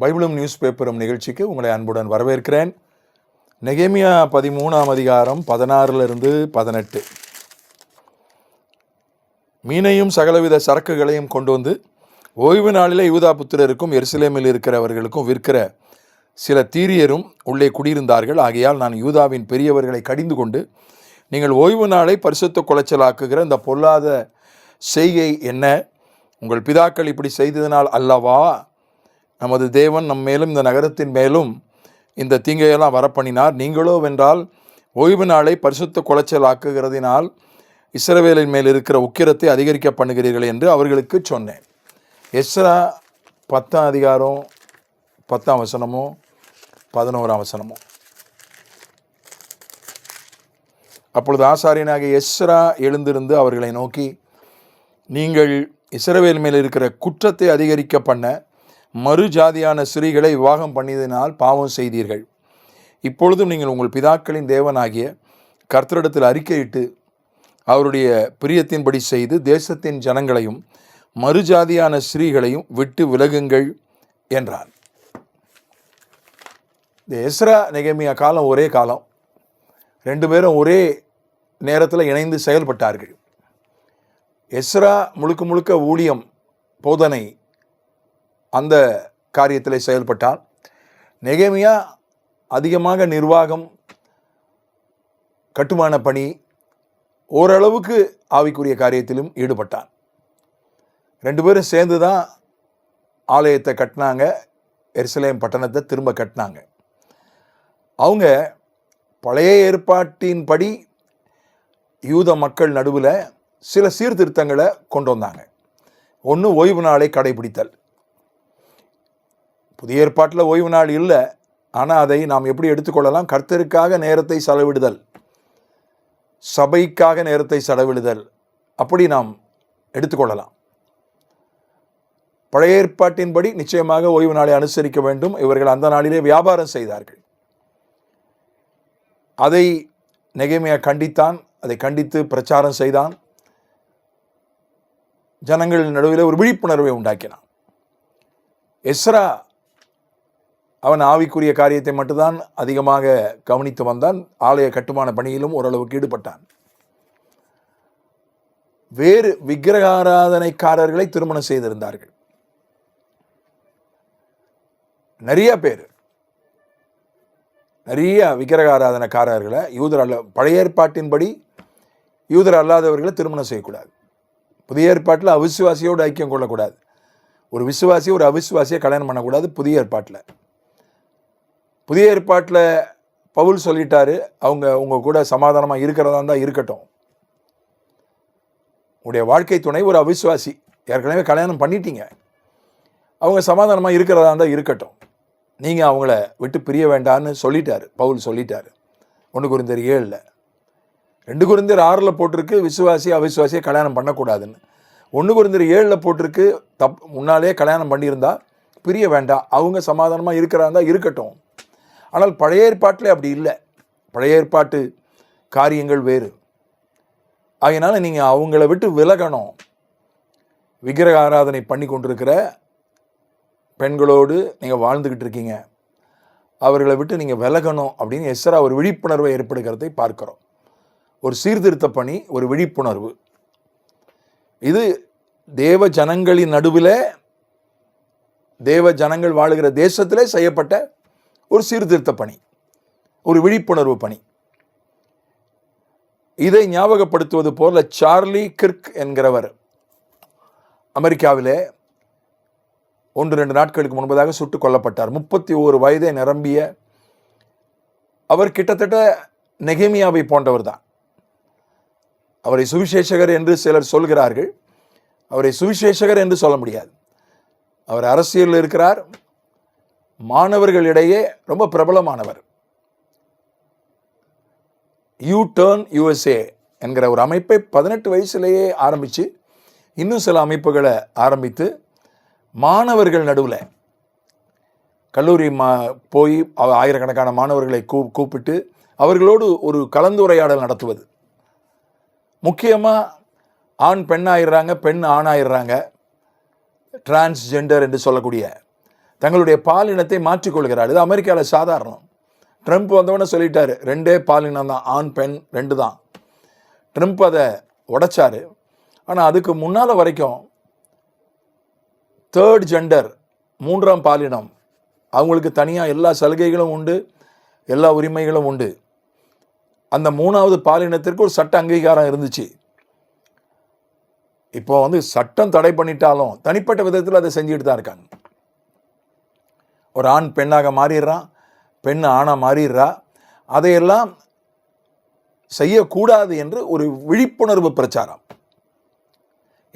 பைபிளும் news பேப்பரும் நிகழ்ச்சிக்கு உங்களை அன்புடன் வரவேற்கிறேன். நெகேமியா பதிமூணாம் அதிகாரம் பதினாறிலிருந்து பதினெட்டு. மீனையும் சகலவித சரக்குகளையும் கொண்டு வந்து ஓய்வு நாளிலே யூதா புத்திரருக்கும் எருசலேமில் இருக்கிறவர்களுக்கும் விற்கிற சில தீரியரும் உள்ளே குடியிருந்தார்கள். ஆகையால் நான் யூதாவின் பெரியவர்களை கடிந்து கொண்டு நீங்கள் ஓய்வு நாளை பரிசுத்த குலைச்சலாக்குகிற இந்த பொல்லாத செய்கை என்ன? உங்கள் பிதாக்கள் இப்படி செய்ததனால் அல்லவா? நமது தேவன் நம் மேலும் இந்த நகரத்தின் மேலும் இந்த தீங்கையெல்லாம் வரப்பண்ணினார். நீங்களோ வென்றால் ஓய்வு நாளை பரிசுத்த குலைச்சலாக்குகிறதினால் இஸ்ரவேலின் மேல் இருக்கிற உக்கிரத்தை அதிகரிக்க பண்ணுகிறீர்கள் என்று அவர்களுக்கு சொன்னேன். எஸ்ரா பத்தாம் அதிகாரம் பத்தாம் வசனமும் பதினோராம் வசனமும் அப்பொழுது ஆசாரியனாகிய எஸ்ரா எழுந்திருந்து அவர்களை நோக்கி நீங்கள் இஸ்ரவேல் மேல் இருக்கிற குற்றத்தை அதிகரிக்க பண்ண மறு ஜாதியான ஸ்திரீகளை விவாகம் பண்ணியதினால் பாவம் செய்தீர்கள். இப்பொழுதும் நீங்கள் உங்கள் பிதாக்களின் தேவனாகிய கர்த்தரிடத்தில் அறிக்கையிட்டு அவருடைய பிரியத்தின்படி செய்து தேசத்தின் ஜனங்களையும் மறுஜாதியான ஸ்திரீகளையும் விட்டு விலகுங்கள் என்றார். இந்த எஸ்ரா நெகமியா காலம் ஒரே காலம். ரெண்டு பேரும் ஒரே நேரத்தில் இணைந்து செயல்பட்டார்கள். எஸ்ரா முழுக்க முழுக்க ஊழியம் போதனை அந்த காரியத்தில் செயல்பட்டார். நெகேமியா அதிகமாக நிர்வாகம் கட்டுமான பணி ஓரளவுக்கு ஆவிக்குரிய காரியத்திலும் ஈடுபட்டான் ரெண்டு பேரும் சேர்ந்து தான் ஆலயத்தை கட்டினாங்க எருசலேம் பட்டணத்தை திரும்ப கட்டினாங்க. அவங்க பழைய ஏற்பாட்டின்படி யூத மக்கள் நடுவில் சில சீர்திருத்தங்களை கொண்டு வந்தாங்க. ஒன்று ஓய்வு நாளை கடைபிடித்தல் புதிய ஏற்பாட்டில் ஓய்வு நாள் இல்லை. ஆனால் அதை நாம் எப்படி எடுத்துக்கொள்ளலாம்? கர்த்தருக்காக நேரத்தை செலவிடுதல். சபைக்காக நேரத்தை செலவிடுதல். அப்படி நாம் எடுத்துக்கொள்ளலாம். பழைய ஏற்பாட்டின்படி நிச்சயமாக ஓய்வு நாளை அனுசரிக்க வேண்டும். இவர்கள் அந்த நாளிலே வியாபாரம் செய்தார்கள். அதை நெகைமையாக கண்டித்தான். அதை கண்டித்து பிரச்சாரம் செய்தான். ஜனங்கள் நடுவில் ஒரு விழிப்புணர்வை உண்டாக்கினான். எஸ்ரா அவன் ஆவிக்குரிய காரியத்தை மட்டும்தான் அதிகமாக கவனித்து வந்தான். ஆலய கட்டுமான பணியிலும் ஓரளவுக்கு ஈடுபட்டான். வேறு விக்கிரகாராதனைக்காரர்களை திருமணம் செய்திருந்தார்கள். நிறைய பேர் நிறைய விக்கிரகாராதனைக்காரர்களை யூதர் அல்ல பழைய ஏற்பாட்டின்படி யூதர் அல்லாதவர்களை திருமணம் செய்யக்கூடாது. புதிய ஏற்பாட்டில் அவிசுவாசியோடு ஐக்கியம் கொள்ளக்கூடாது. ஒரு விசுவாசி ஒரு அவிசுவாசியை கல்யாணம் பண்ணக்கூடாது புதிய ஏற்பாட்டில். புதிய ஏற்பாட்டில் பவுல் சொல்லிட்டாரு அவங்க உங்கள் கூட சமாதானமாக இருக்கிறதா தான் இருக்கட்டும். உடைய வாழ்க்கை துணை ஒரு அவிசுவாசி. ஏற்கனவே கல்யாணம் பண்ணிட்டீங்க. அவங்க சமாதானமாக இருக்கிறதா இருந்தால் இருக்கட்டும். நீங்கள் அவங்கள விட்டு பிரிய வேண்டான்னு சொல்லிட்டாரு. பவுல் சொல்லிட்டாரு. ஒன்று குருந்தர் ஏழில். ரெண்டு குருந்தர் ஆறில் போட்டிருக்கு விசுவாசி அவிசுவாசியை கல்யாணம் பண்ணக்கூடாதுன்னு. ஒன்று குருந்தர் ஏழில் போட்டிருக்கு தப் முன்னாலே கல்யாணம் பண்ணியிருந்தா பிரிய வேண்டாம். அவங்க சமாதானமாக இருக்கிறாங்க இருக்கட்டும். ஆனால் பழைய ஏற்பாட்டில் அப்படி இல்லை. பழைய ஏற்பாட்டு காரியங்கள் வேறு. அதனால் நீங்கள் அவங்கள விட்டு விலகணும். விக்கிரக ஆராதனை பண்ணி கொண்டிருக்கிற பெண்களோடு நீங்கள் வாழ்ந்துக்கிட்டு இருக்கீங்க. அவர்களை விட்டு நீங்கள் விலகணும் அப்படின்னு எஸ்ரா ஒரு விழிப்புணர்வை ஏற்படுகிறதை பார்க்குறோம். ஒரு சீர்திருத்த பணி ஒரு விழிப்புணர்வு. இது தேவ ஜனங்களின் நடுவில் தேவ ஜனங்கள் வாழுகிற தேசத்திலே செய்யப்பட்ட ஒரு சீர்திருத்த பணி ஒரு விழிப்புணர்வு பணி. இதை ஞாபகப்படுத்துவது போல சார்லி கிர்க் என்கிறவர் அமெரிக்காவிலே ஒன்று ரெண்டு நாட்களுக்கு முன்பதாக சுட்டுக் கொல்லப்பட்டார். முப்பத்தி ஓரு வயதை நிரம்பிய அவர் கிட்டத்தட்ட நெகேமியாவை போன்றவர் தான். அவரை சுவிசேஷகர் என்று சிலர் சொல்கிறார்கள். அவரை சுவிசேஷகர் என்று சொல்ல முடியாது. அவர் அரசியலில் இருக்கிறார். மாணவர்களிடையே ரொம்ப பிரபலமானவர். யூ டேர்ன் யூஎஸ்ஏ என்கிற ஒரு அமைப்பை பதினெட்டு வயசுலேயே ஆரம்பித்து இன்னும் சில அமைப்புகளை ஆரம்பித்து மாணவர்கள் நடுவில் கல்லூரி மா போய் ஆயிரக்கணக்கான மாணவர்களை கூ கூப்பிட்டு அவர்களோடு ஒரு கலந்துரையாடல் நடத்துவது. முக்கியமாக ஆண் பெண் ஆயிடுறாங்க பெண் ஆண் ஆயிடுறாங்க. டிரான்ஸ்ஜெண்டர் என்று சொல்லக்கூடிய தங்களுடைய பாலினத்தை மாற்றிக்கொள்கிறார். இது அமெரிக்காவில் சாதாரணம். ட்ரம்ப் வந்தவொடனே சொல்லிட்டாரு ரெண்டே பாலினம் தான் ஆண் பெண் ரெண்டு தான். ட்ரம்ப் அதை உடைச்சார். ஆனால் அதுக்கு முன்னால் வரைக்கும் தேர்ட் ஜெண்டர் மூன்றாம் பாலினம் அவங்களுக்கு தனியாக எல்லா சலுகைகளும் உண்டு எல்லா உரிமைகளும் உண்டு. அந்த மூணாவது பாலினத்திற்கு ஒரு சட்ட அங்கீகாரம் இருந்துச்சு. இப்போ வந்து சட்டம் தடை பண்ணிட்டாலும் தனிப்பட்ட விதத்தில் அதை செஞ்சுட்டு தான் இருக்காங்க. ஒரு ஆண் பெண்ணாக மாறிடுறான் பெண் ஆணாக மாறிடுறா. அதையெல்லாம் செய்யக்கூடாது என்று ஒரு விழிப்புணர்வு பிரச்சாரம்.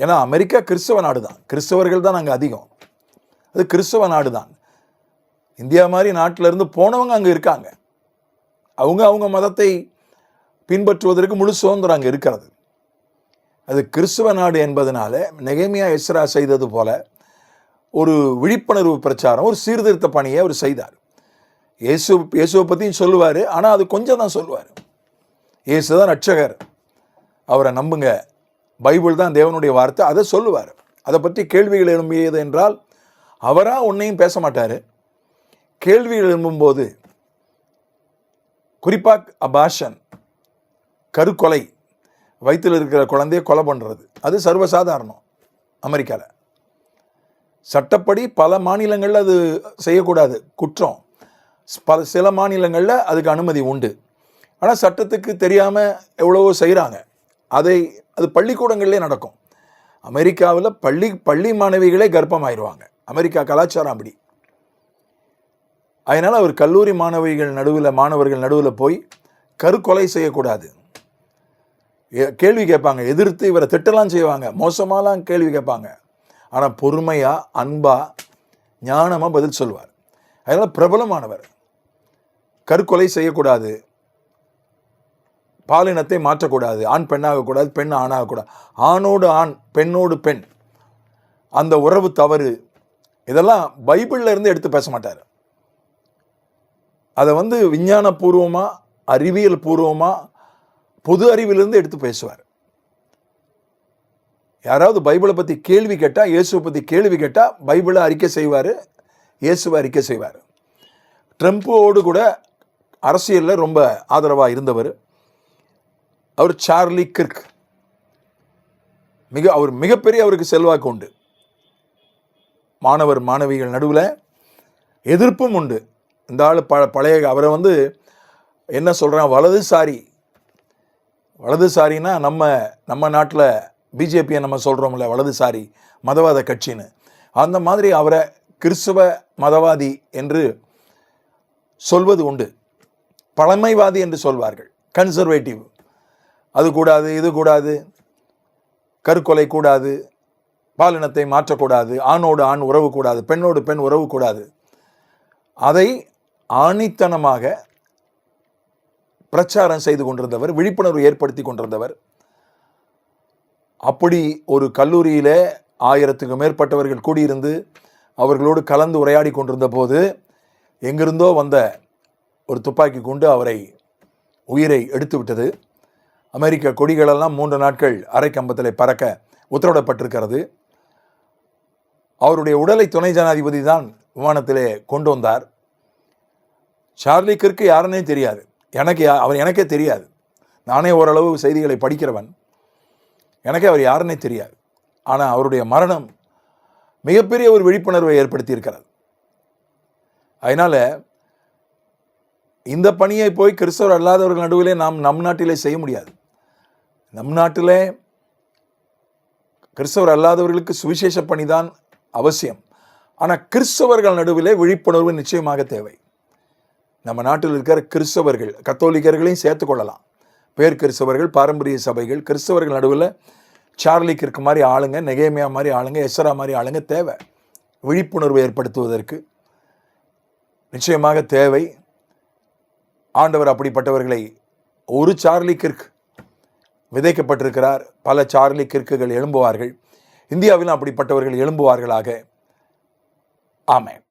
ஏன்னா அமெரிக்கா கிறிஸ்தவ நாடு தான் கிறிஸ்தவர்கள் தான் அங்கே அதிகம். அது கிறிஸ்தவ நாடு தான் இந்தியா மாதிரி நாட்டிலேருந்து போனவங்க அங்கே இருக்காங்க. அவங்க அவங்க மதத்தை பின்பற்றுவதற்கு முழு சுதந்திரம் அங்கே இருக்கிறது. அது கிறிஸ்துவ நாடு என்பதனால நெகேமியா எஸ்ரா செய்தது போல ஒரு விழிப்புணர்வு பிரச்சாரம் ஒரு சீர்திருத்த பணியை அவர் செய்தார். இயேசு இயேசுவை பற்றியும் சொல்லுவார் ஆனால் அது கொஞ்சம் தான் சொல்லுவார். இயேசு தான் ரட்சகர் அவரை நம்புங்க. பைபிள் தான் தேவனுடைய வார்த்தை அதை சொல்லுவார். அதை பற்றி கேள்விகள் எழும்பியது என்றால் அவராக ஒன்றையும் பேச மாட்டார். கேள்விகள் எழும்பும்போது குறிப்பாக அபாஷன் கருக்கொலை வயிற்றில் இருக்கிற குழந்தைய கொலை பண்ணுறது அது சர்வசாதாரணம் அமெரிக்காவில் சட்டப்படி பல மாநிலங்களில் அது செய்யக்கூடாது. குற்றம். பல சில மாநிலங்களில் அதுக்கு அனுமதி உண்டு. ஆனால் சட்டத்துக்கு தெரியாமல் எவ்வளவோ செய்கிறாங்க அதை அது பள்ளிக்கூடங்கள்லேயே நடக்கும். அமெரிக்காவில் பள்ளி பள்ளி மாணவிகளே கர்ப்பமாயிருவாங்க. அமெரிக்கா கலாச்சாரம் அப்படி. அதனால் அவர் கல்லூரி மாணவிகள் நடுவில் மாணவர்கள் நடுவில் போய் கருக்கொலை செய்யக்கூடாது. கேள்வி கேட்பாங்க. எதிர்த்து இவரை திட்டலாம் செய்வாங்க. மோசமாலாம் கேள்வி கேட்பாங்க. ஆனால் பொறுமையாக அன்பாக ஞானமாக பதில் சொல்வார். அதனால் பிரபலமானவர். கற்கொலை செய்யக்கூடாது. பாலினத்தை மாற்றக்கூடாது. ஆண் பெண்ணாகக்கூடாது பெண் ஆணாகக்கூடாது ஆணோடு ஆண் பெண்ணோடு பெண். அந்த உறவு தவறு. இதெல்லாம் பைபிள்ல இருந்து எடுத்து பேச மாட்டார். அதை வந்து விஞ்ஞானபூர்வமாக அறிவியல் பூர்வமாக பொது அறிவிலிருந்து எடுத்து பேசுவார். யாராவது பைபிளை பற்றி கேள்வி கேட்டால் இயேசுவை பற்றி கேள்வி கேட்டால் பைபிளை அறிக்கை செய்வார் இயேசுவை அறிக்கை செய்வார். ட்ரம்ப்போடு கூட அரசியலில் ரொம்ப ஆதரவாக இருந்தவர். அவர் சார்லி கிர்க். மிக அவர் மிகப்பெரிய அவருக்கு செல்வாக்கு உண்டு. மாணவர் மாணவிகள் நடுவில் எதிர்ப்பும் உண்டு. இந்த ஆள் ப பழைய அவரை வந்து என்ன சொல்கிறான் வலதுசாரி. வலதுசாரின்னா நம்ம நம்ம நாட்டில் பிஜேபியை நம்ம சொல்கிறோம்ல வலதுசாரி மதவாத கட்சின்னு. அந்த மாதிரி அவரை கிறிஸ்துவ மதவாதி என்று சொல்வது உண்டு. பழமைவாதி என்று சொல்வார்கள். கன்சர்வேட்டிவ். அது கூடாது இது கூடாது. கருக்கொலை கூடாது. பாலினத்தை மாற்றக்கூடாது. ஆணோடு ஆண் உறவு கூடாது. பெண்ணோடு பெண் உறவு கூடாது. அதை ஆணித்தனமாக பிரச்சாரம் செய்து கொண்டிருந்தவர் விழிப்புணர்வு ஏற்படுத்தி கொண்டிருந்தவர் அப்படி ஒரு கல்லூரியிலே ஆயிரத்துக்கு மேற்பட்டவர்கள் கூடியிருந்து அவர்களோடு கலந்து உரையாடி கொண்டிருந்த போது எங்கிருந்தோ வந்த ஒரு துப்பாக்கி குண்டு அவரை உயிரை எடுத்து விட்டது. அமெரிக்க கொடிகளெல்லாம் மூன்று நாட்கள் அரை கம்பத்தில் பறக்க உத்தரவிடப்பட்டிருக்கிறது. அவருடைய உடலை துணை ஜனாதிபதி தான் விமானத்திலே கொண்டு வந்தார். சார்லி கிற்கு யாருன்னே தெரியாது. எனக்கு யா- அவர் எனக்கே தெரியாது. நானே ஓரளவு செய்திகளை படிக்கிறவன். எனக்கே அவர் யாருன்னே தெரியாது. ஆனால் அவருடைய மரணம் மிகப்பெரிய ஒரு விழிப்புணர்வை ஏற்படுத்தி இருக்கிறார் அதனால இந்த பணியை போய் கிறிஸ்தவர் அல்லாதவர்கள் நடுவிலே நாம் நம் நாட்டிலே செய்ய முடியாது. நம் நாட்டிலே கிறிஸ்தவர் அல்லாதவர்களுக்கு சுவிசேஷ பணி தான் அவசியம். ஆனால் கிறிஸ்தவர்கள் நடுவிலே விழிப்புணர்வு நிச்சயமாக தேவை. நம்ம நாட்டில் இருக்கிற கிறிஸ்தவர்கள் கத்தோலிக்கர்களையும் சேர்த்து கொள்ளலாம். பேர் கிறிஸ்தவர்கள் பாரம்பரிய சபைகள் கிறிஸ்தவர்கள் நடுவில் சார்லி கிற்கு மாதிரி ஆளுங்க நெகேமியா மாதிரி ஆளுங்க எஸ்ரா மாதிரி ஆளுங்க தேவை. விழிப்புணர்வு ஏற்படுத்துவதற்கு நிச்சயமாக தேவை. ஆண்டவர் அப்படிப்பட்டவர்களை ஒரு சார்லி கிர்க் விதைக்கப்பட்டிருக்கிறார். பல சார்லி கிர்க்குகள் எழும்புவார்கள். இந்தியாவிலும் அப்படிப்பட்டவர்கள் எழும்புவார்களாக. ஆமாம்